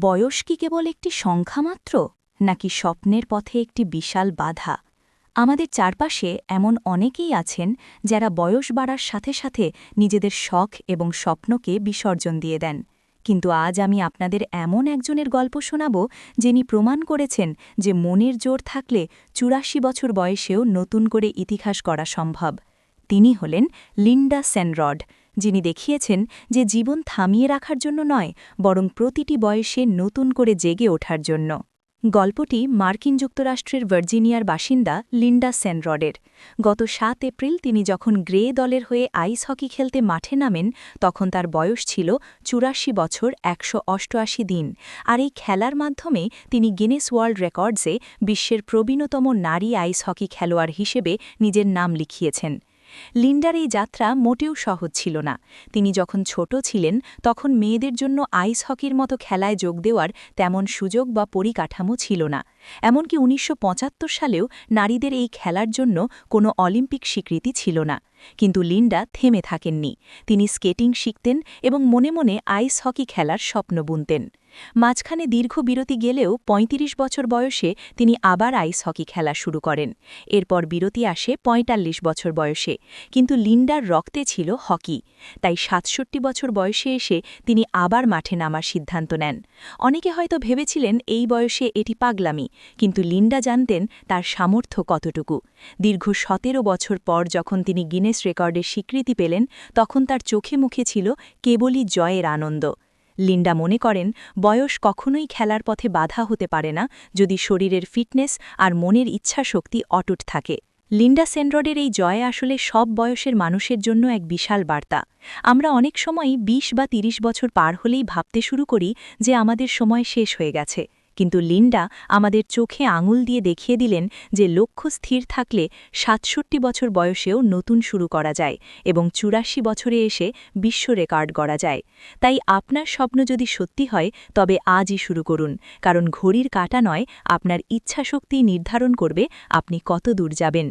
বয়স কি কেবল একটি সংখ্যা মাত্র, নাকি স্বপ্নের পথে একটি বিশাল বাধা? আমাদের চারপাশে এমন অনেকেই আছেন যারা বয়স বাড়ার সাথে সাথে নিজেদের শখ এবং স্বপ্নকে বিসর্জন দিয়ে দেন। কিন্তু আজ আমি আপনাদের এমন একজনের গল্প শোনাব যিনি প্রমাণ করেছেন যে মনের জোর থাকলে চুরাশি বছর বয়সেও নতুন করে ইতিহাস করা সম্ভব। তিনি হলেন লিন্ডা সেনরড যিনি দেখিয়েছেন যে জীবন থামিয়ে রাখার জন্য নয়, বরং প্রতিটি বয়সে নতুন করে জেগে ওঠার জন্য। গল্পটি মার্কিন যুক্তরাষ্ট্রের ভার্জিনিয়ার বাসিন্দা লিন্ডা সেনরডের গত সাত এপ্রিল তিনি যখন গ্রে দলের হয়ে আইস হকি খেলতে মাঠে নামেন, তখন তার বয়স ছিল চুরাশি বছর একশো অষ্টআশি দিন। আর এই খেলার মাধ্যমে তিনি গিনেস ওয়ার্ল্ড রেকর্ডসে বিশ্বের প্রবীণতম নারী আইস হকি খেলোয়াড় হিসেবে নিজের নাম লিখিয়েছেন। লিন্ডার এই যাত্রা মোটেও সহজ ছিল না। তিনি যখন ছোট ছিলেন, তখন মেয়েদের জন্য আইস হকির মতো খেলায় যোগ দেওয়ার তেমন সুযোগ বা পরিকাঠামো ছিল না। এমনকি উনিশশো পঁচাত্তর সালেও নারীদের এই খেলার জন্য কোনো অলিম্পিক স্বীকৃতি ছিল না। কিন্তু লিন্ডা থেমে থাকেননি। তিনি স্কেটিং শিখতেন এবং মনে মনে আইস হকি খেলার স্বপ্ন বুনতেন। মাঝখানে দীর্ঘ বিরতি গেলেও ৩৫ বছর বয়সে তিনি আবার আইস হকি খেলা শুরু করেন। এরপর বিরতি আসে ৪৫ বছর বয়সে, কিন্তু লিন্ডার রক্তে ছিল হকি। তাই সাতষট্টি বছর বয়সে এসে তিনি আবার মাঠে নামার সিদ্ধান্ত নেন। অনেকে হয়তো ভেবেছিলেন এই বয়সে এটি পাগলামি, কিন্তু লিন্ডা জানতেন তার সামর্থ্য কতটুকু। দীর্ঘ সতেরো বছর পর যখন তিনি গিনেস রেকর্ডের স্বীকৃতি পেলেন, তখন তার চোখে মুখে ছিল কেবলই জয়ের আনন্দ। লিন্ডা মনে করেন, বয়স কখনোই খেলার পথে বাধা হতে পারে না যদি শরীরের ফিটনেস আর মনের ইচ্ছা শক্তি অটুট থাকে। লিন্ডা সেন্ড্রডের এই জয় আসলে সব বয়সের মানুষের জন্য এক বিশাল বার্তা। আমরা অনেক সময়ই ২০ বা ৩০ বছর পার হলেই ভাবতে শুরু করি যে আমাদের সময় শেষ হয়ে গেছে। কিন্তু লিন্ডা আমাদের চোখে আঙুল দিয়ে দেখিয়ে দিলেন যে লক্ষ্য স্থির থাকলে সাতষট্টি বছর বয়সেও নতুন শুরু করা যায় এবং চুরাশি বছরে এসে বিশ্ব রেকর্ড গড়া যায়। তাই আপনার স্বপ্ন যদি সত্যি হয়, তবে আজই শুরু করুন, কারণ ঘড়ির কাটা নয়, আপনার ইচ্ছাশক্তি নির্ধারণ করবে আপনি কত দূর যাবেন।